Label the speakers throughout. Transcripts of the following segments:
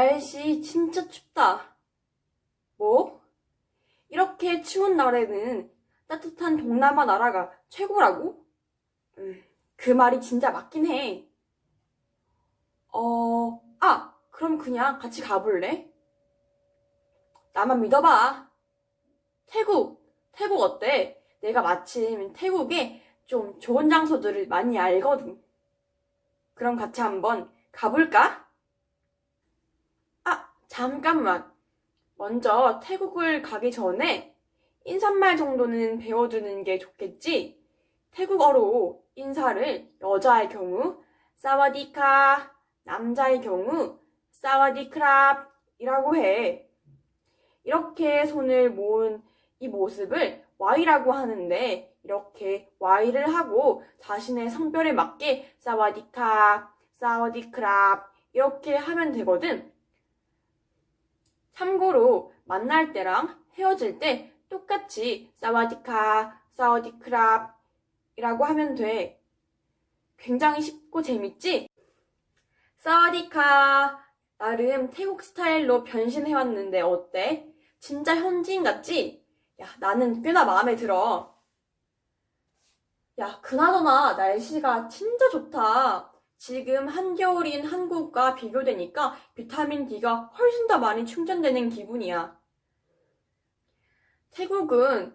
Speaker 1: 날씨 진짜 춥다. 뭐? 이렇게 추운 날에는 따뜻한 동남아 나라가 최고라고? 음, 그 말이 진짜 맞긴 해. 어, 아, 그럼 그냥 같이 가볼래? 나만 믿어봐. 태국, 태국 어때? 내가 마침 태국에 좀 좋은 장소들을 많이 알거든. 그럼 같이 한번 가볼까? 아, 잠깐만. 먼저 태국을 가기 전에 인사말 정도는 배워두는 게 좋겠지? 태국어로 인사를 여자의 경우 사와디카, 남자의 경우 사와디크랍 이라고 해. 이렇게 손을 모은 이 모습을 Y라고 하는데 이렇게 Y를 하고 자신의 성별에 맞게 사와디카, 사와디크랍 이렇게 하면 되거든. 참고로 만날 때랑 헤어질 때 똑같이 사와디카, 사와디크랍 이라고 하면 돼. 굉장히 쉽고 재밌지? 사와디카 나름 태국 스타일로 변신해왔는데 어때? 진짜 현지인 같지? 야, 나는 꽤나 마음에 들어. 야, 그나저나 날씨가 진짜 좋다. 지금 한겨울인 한국과 비교되니까 비타민 D가 훨씬 더 많이 충전되는 기분이야. 태국은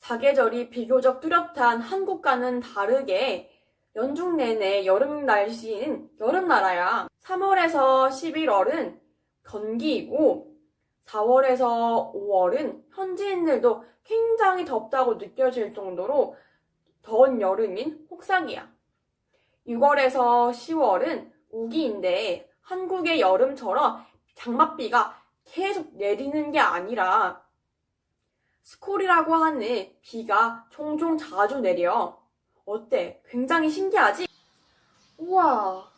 Speaker 1: 사계절이 비교적 뚜렷한 한국과는 다르게 연중 내내 여름 날씨인 여름 나라야. 3월에서 11월은 건기이고 4월에서 5월은 현지인들도 굉장히 덥다고 느껴질 정도로 더운 여름인 혹삭이야. 6월에서 10월은 우기인데 한국의 여름처럼 장맛비가 계속 내리는 게 아니라 스콜이라고 하는 비가 종종 자주 내려. 어때? 굉장히 신기하지? 우와.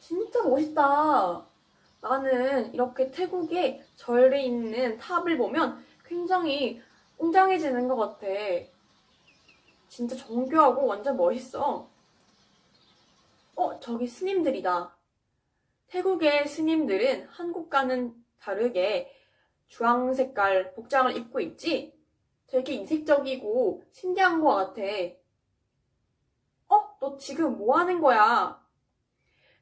Speaker 1: 진짜 멋있다. 나는 이렇게 태국에 절에 있는 탑을 보면 굉장히 웅장해지는 것 같아. 진짜 정교하고 완전 멋있어. 어, 저기 스님들이다. 태국의 스님들은 한국과는 다르게 주황 색깔 복장을 입고 있지? 되게 이색적이고 신기한 것 같아. 어? 너 지금 뭐 하는 거야?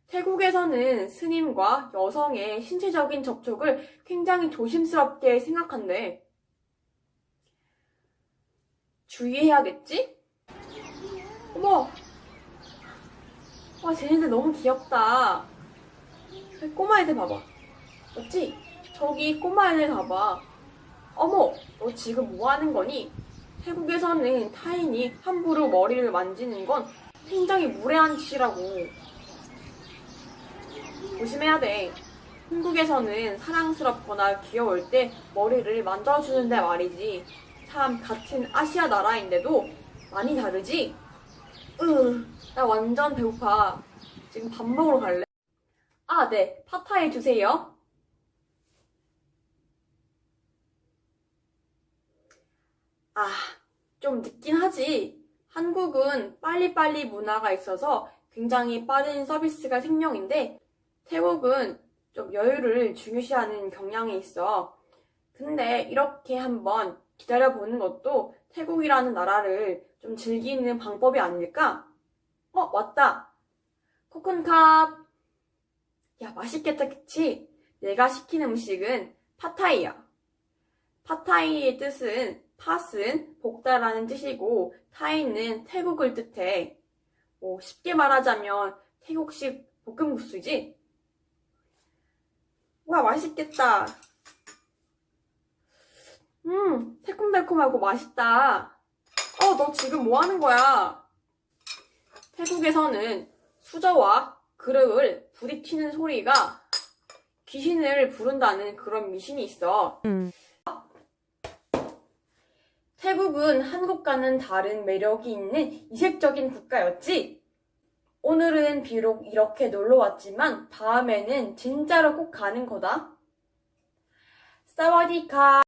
Speaker 1: 태국에서는 스님과 여성의 신체적인 접촉을 굉장히 조심스럽게 생각한대. 주의해야겠지? 어머! 와, 쟤네들 너무 귀엽다. 꼬마 애들 봐봐. 맞지? 저기 꼬마 애들 봐봐. 어머, 너 지금 뭐 하는 거니? 태국에서는 타인이 함부로 머리를 만지는 건 굉장히 무례한 짓이라고. 조심해야 돼. 한국에서는 사랑스럽거나 귀여울 때 머리를 만져주는데 말이지. 참, 같은 아시아 나라인데도 많이 다르지? 으, 나 완전 배고파. 지금 밥 먹으러 갈래? 아, 네. 파타이 주세요. 아, 좀 늦긴 하지. 한국은 빨리빨리 문화가 있어서 굉장히 빠른 서비스가 생명인데, 태국은 좀 여유를 중요시하는 경향이 있어. 근데 이렇게 한번 기다려보는 것도 태국이라는 나라를 좀 즐기는 방법이 아닐까? 어, 왔다. 코쿤캅. 야, 맛있겠다, 그치? 내가 시킨 음식은 파타이야. 파타이의 뜻은 팥은 볶다라는 뜻이고 타이는 태국을 뜻해. 뭐 쉽게 말하자면 태국식 볶음국수지? 와 맛있겠다. 음 새콤달콤하고 맛있다. 어 너 지금 뭐 하는 거야? 태국에서는 수저와 그릇을 부딪히는 소리가 귀신을 부른다는 그런 미신이 있어. 태국은 한국과는 다른 매력이 있는 이색적인 국가였지? 오늘은 비록 이렇게 놀러 왔지만 다음에는 진짜로 꼭 가는 거다. 사와디카.